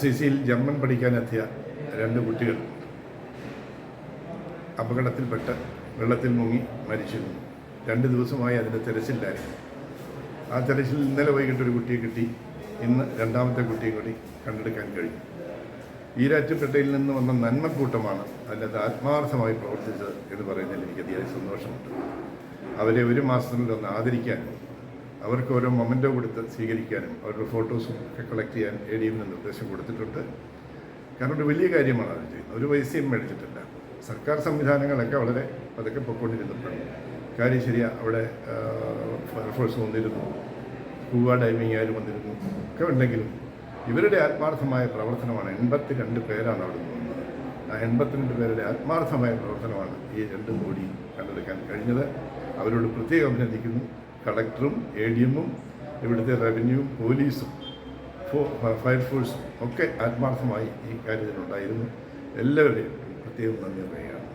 C സിയിൽ German പഠിക്കാനെത്തിയ രണ്ട് കുട്ടികൾ അപകടത്തിൽപ്പെട്ട് വെള്ളത്തിൽ മുങ്ങി മരിച്ചിരുന്നു. രണ്ട് ദിവസമായി അതിന്റെ തെരച്ചിലായിരുന്നു ആ തെരച്ചിൽ ഇന്നലെ വൈകിട്ട് ഒരു കുട്ടിയെ കിട്ടി. ഇന്ന് രണ്ടാമത്തെ കുട്ടിയെ കൂടി കണ്ടെടുക്കാൻ കഴിഞ്ഞു. ഈരാറ്റുപേട്ടയിൽ നിന്ന് വന്ന നന്മക്കൂട്ടമാണ് അതിനകത്ത് ആത്മാർത്ഥമായി പ്രവർത്തിച്ചത് എന്ന് പറയുന്നതിൽ എനിക്ക് അതിയായ സന്തോഷമുണ്ട്. അവരെ ഒരു മാസത്തിനുള്ളിൽ ഒന്ന് ആദരിക്കാനും അവർക്ക് ഓരോ മൊമെന്റോ കൊടുത്ത് സ്വീകരിക്കാനും അവരുടെ ഫോട്ടോസും ഒക്കെ കളക്ട് ചെയ്യാൻ എ ഡി എമ്മിന് നിർദ്ദേശം കൊടുത്തിട്ടുണ്ട്. കാരണം ഒരു വലിയ കാര്യമാണ് അവർ ചെയ്യുന്നത്. ഒരു പൈസയും മേടിച്ചിട്ടില്ല. സർക്കാർ സംവിധാനങ്ങളൊക്കെ വളരെ പതുക്കെ പൊയ്ക്കൊണ്ടിരുന്നിട്ടുണ്ട് കാര്യം ശരിയാ അവിടെ ഫയർഫോഴ്സ് വന്നിരുന്നു. സ്കൂബ ഡൈവിംഗ് ആയാലും വന്നിരുന്നു. ഒക്കെ ഉണ്ടെങ്കിലും ഇവരുടെ ആത്മാർത്ഥമായ പ്രവർത്തനമാണ് എൺപത്തി രണ്ട് പേരാണ് അവിടെ നിന്ന് ആ എൺപത്തിരണ്ട് പേരുടെ ആത്മാർത്ഥമായ പ്രവർത്തനമാണ് ഈ രണ്ട് കോടി കണ്ടെടുക്കാൻ കഴിഞ്ഞത്. അവരോട് പ്രത്യേകം അഭിനന്ദിക്കുന്നു. കളക്ടറും എ ഡി എമ്മും ഇവിടുത്തെ റവന്യൂ പോലീസും ഫയർഫോഴ്സും ഒക്കെ ആത്മാർത്ഥമായി ഈ കാര്യത്തിലുണ്ടായിരുന്നു. എല്ലാവരെയും പ്രത്യേകം നന്ദി പറയുകയാണ്.